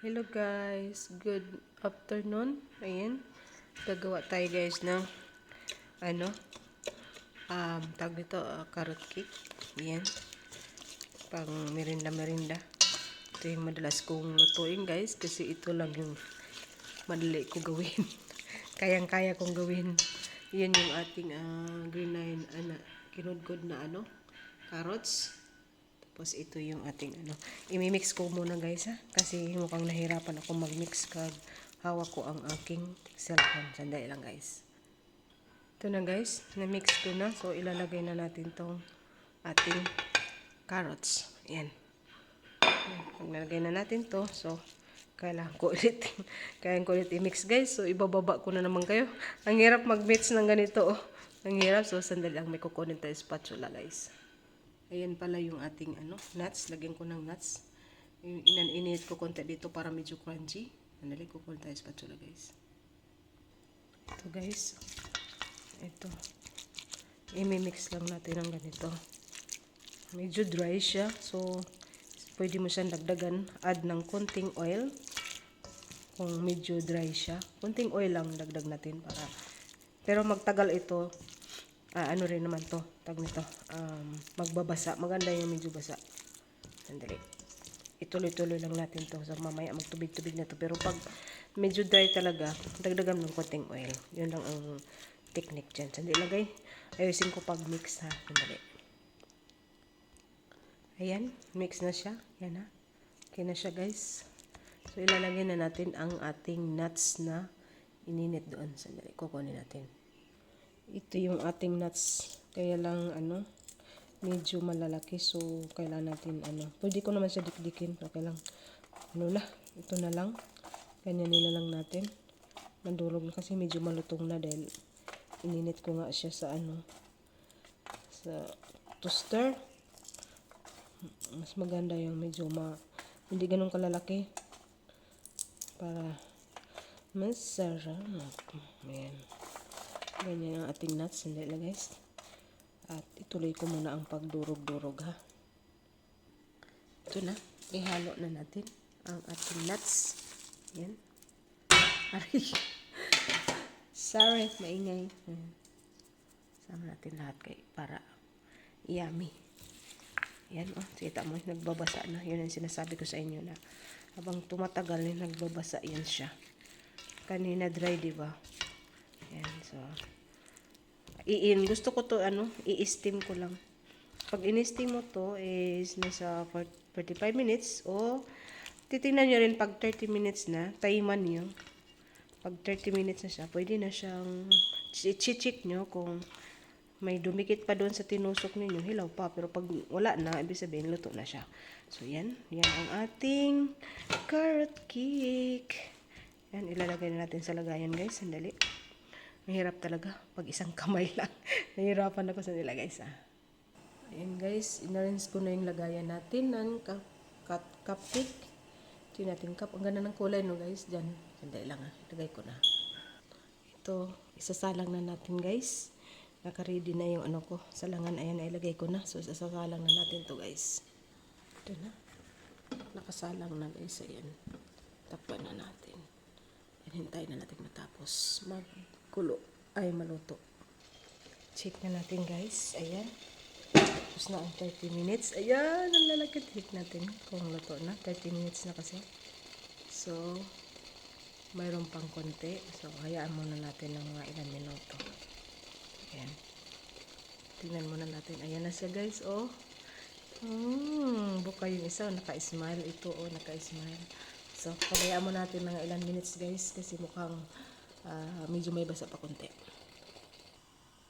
Hello guys, good afternoon. Ayan, gagawa tayo guys ng ano, um, tawag nito, uh, carrot cake. Ayan, pang merinda-merinda. Ito yung madalas kong lutuin guys, kasi ito lang yung madali ko gawin. Kayang-kaya kong gawin. Yan yung ating uh, green line, ano, kinudkod na ano, carrots. Tapos ito yung ating ano. Imimix ko muna guys ha. Kasi mukhang nahirapan ako mag-mix kag hawak ko ang aking cellphone. Sandali lang guys. Ito na guys. Na-mix ko na. So ilalagay na natin tong ating carrots. Ayan. Pag nalagay na natin to. So kailangan ko ulit. Kailangan ko ulit i-mix guys. So ibababa ko na naman kayo. Ang hirap mag-mix ng ganito oh. Ang hirap. So sandali lang may kukunin tayo spatula guys. Ayan pala yung ating ano, nuts. Lagyan ko ng nuts. Inan-init ko konti dito para medyo crunchy. Andali, kukunin tayo spatula guys. Ito guys. Ito. Imimix lang natin ng ganito. Medyo dry siya. So, pwede mo siyang dagdagan. Add ng konting oil. Kung medyo dry siya. Konting oil lang dagdag natin para pero magtagal ito ah, ano rin naman to, tag nito, um, magbabasa. Maganda yung medyo basa. Sandali. Ituloy-tuloy lang natin to. So, mamaya magtubig-tubig na to. Pero pag medyo dry talaga, dagdagan ng konting oil. Yun lang ang technique dyan. Sandali lagay. Ayusin ko pag mix ha. Sandali. Ayan. Mix na siya. Yan ha. Okay na siya guys. So, ilalagay na natin ang ating nuts na ininit doon. Sandali. Kukunin natin ito yung ating nuts. Kaya lang ano medyo malalaki. So kailangan natin ano pwede ko naman siya dikdikin. Pero kailang ano na ito na lang. Ganyan nila lang natin. Mandurog na kasi medyo malutong na dahil ininit ko nga siya sa ano sa toaster. Mas maganda yung medyo ma hindi ganun kalalaki. Para masarap. Ayan Ganyan ang ating nuts. Hindi lang guys. At ituloy ko muna ang pagdurog-durog ha. Ito na. Ihalo na natin ang ating nuts. Yan. Aray. Sorry, maingay. Ayan. Sama natin lahat kay para yummy. Yan oh, kita mo, nagbabasa na. Yun ang sinasabi ko sa inyo na habang tumatagal, nagbabasa yan siya. Kanina dry, di ba? Yan, so. Iin, gusto ko to, ano, i-steam ko lang. Pag in-steam mo to, is nasa 45 minutes, o titingnan nyo rin pag 30 minutes na, taiman nyo. Pag 30 minutes na siya, pwede na siyang, i-check nyo kung may dumikit pa doon sa tinusok ninyo, hilaw pa. Pero pag wala na, ibig sabihin, luto na siya. So, yan. Yan ang ating carrot cake. Yan, ilalagay na natin sa lagayan, guys. Sandali. Mahirap talaga pag isang kamay lang. Nahirapan ako sa nila guys ah. Ayan guys, inarinse ko na yung lagayan natin ng cup, cup, cupcake. Ito yung natin cup. Ang ganda ng kulay no guys. Diyan. Sandali lang ah. Lagay ko na. Ito, isasalang na natin guys. Naka-ready na yung ano ko. Salangan, ayan, ilagay ko na. So, isasalang na natin to guys. Ito na. Nakasalang na guys. Ayan. Takpan na natin. Yan, hintayin na natin matapos. Mag kulo ay maluto. Check na natin guys. Ayan. Tapos na ang 30 minutes. Ayan, ang lalakit. Hit natin kung luto na. 30 minutes na kasi. So, mayroon pang konti. So, hayaan muna natin ng mga ilang minuto. Ayan. Tingnan muna natin. Ayan na siya guys. Oh. Hmm, buka yung isa. Naka-smile. Ito oh, naka-smile. So, pabayaan mo natin mga ilang minutes guys. Kasi mukhang uh, medyo may basa pa konti.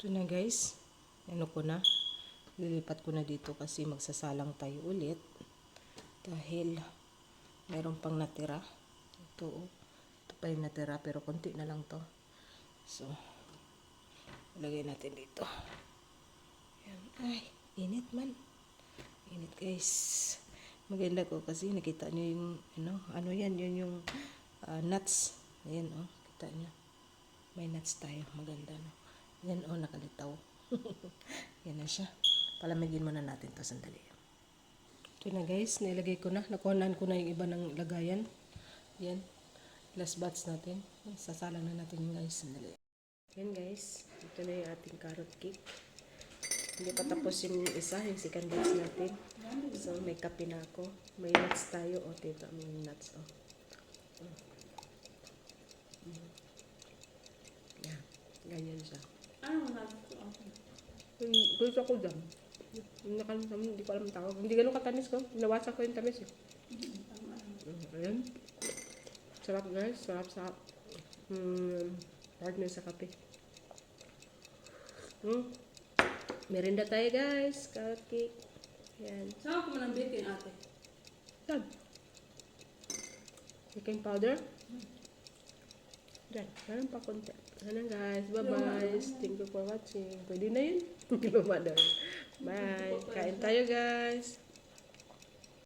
Ito na guys. Ano ko na. Lilipat ko na dito kasi magsasalang tayo ulit. Dahil mayroon pang natira. Ito oh. Ito pa yung natira pero konti na lang to. So, ilagay natin dito. Yan. Ay, init man. Init guys. Maganda ko kasi nakita niyo yung ano, ano yan, yun yung uh, nuts. Ayan oh, kita niyo. May nuts tayo. Maganda, no? Yan, oh, nakalitaw. Yan na siya. Palamigin muna natin to sandali. Ito na guys, nilagay ko na. Nakuhanan ko na yung iba ng lagayan. Yan. Last batch natin. Sasalang na natin yun guys. Sandali. Yan guys. Ito na yung ating carrot cake. Hindi pa tapos yung isa, yung second batch natin. So, may kape na ako. May nuts tayo. O, dito may nuts. O. Mm. Yan. Ganyan siya. Ano nga gusto ako? Ko dyan. Yung nakalimutan, hindi ko alam ang tawag. Hindi ganun katamis ko. Nawasan ko yung tamis eh. Ayan. Sarap guys. Sarap sa mm, partner sa kape. Mm. Merinda tayo guys. Carrot cake. Yan. Saan ko man ang baking ate? Yan. Baking powder. Yan. Meron pa konti. Ano guys. Bye-bye. Thank you for watching. Pwede na yun. Luma daw. Bye. Kain tayo guys.